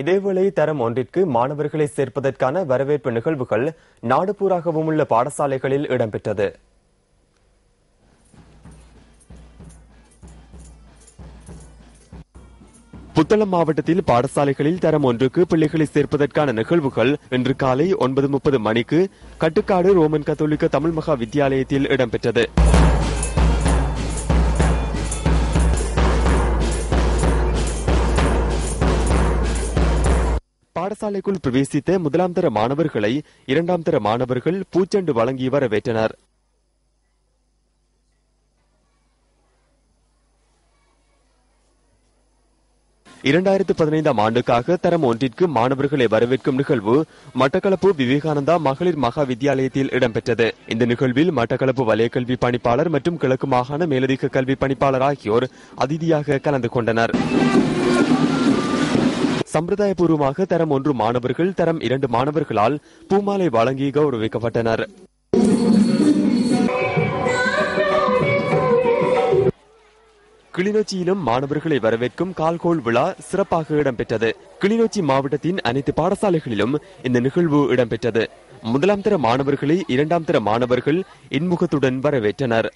இதேவேளை தரம் ஒன்றிற்கு மாணவர்களை சேர்ப்பதற்கான வரவேற்பு நிகழ்வுகள் நாடுபூராகவும் உள்ள பாடசாலைகளில் இடம்பெற்றது. புத்தளம் மாவட்டத்தில் பாடசாலைகளில் தரம் ஒன்றுக்கு பிள்ளைகளை சேர்ப்பதற்கான நிகழ்வுகள் இன்று காலை ஒன்பது முப்பது மணிக்கு கட்டுக்காடு ரோமன் கத்தோலிக்க தமிழ் மகா வித்தியாலயத்தில் இடம்பெற்றது. பாடசாலைக்குள் பிரவேசித்த முதலாம் தர மாணவர்களை இரண்டாம் தர மாணவர்கள் பூச்செண்டு வழங்கி வரவேற்றனர் இரண்டாயிரத்து பதினைந்தாம் ஆண்டுக்காக தரம் ஒன்றிற்கு மாணவர்களை வரவேற்கும் நிகழ்வு மட்டக்களப்பு விவேகானந்தா மகளிர் மகா வித்தியாலயத்தில் இடம்பெற்றது. இந்த நிகழ்வில் மட்டக்களப்பு வலயக்கல்வி பணிப்பாளர் மற்றும் கிழக்கு மாகாண மேலதிக கல்வி பணிப்பாளர் ஆகியோர் அதிதியாக கலந்து கொண்டனர். சம்பிரதாயபூர்வமாக தரம் ஒன்று மாணவர்கள் தரம் இரண்டு மாணவர்களால் பூமாலை வழங்கி கௌரவிக்கப்பட்டனர். கிளிநொச்சியிலும் மாணவர்களை வரவேற்கும் கால்கோள் விழா சிறப்பாக இடம்பெற்றது. கிளிநொச்சி மாவட்டத்தின் அனைத்து பாடசாலைகளிலும் இந்த நிகழ்வு இடம்பெற்றது. முதலாம் தர மாணவர்களை இரண்டாம் தர மாணவர்கள் இன்முகத்துடன் வரவேற்றனர்.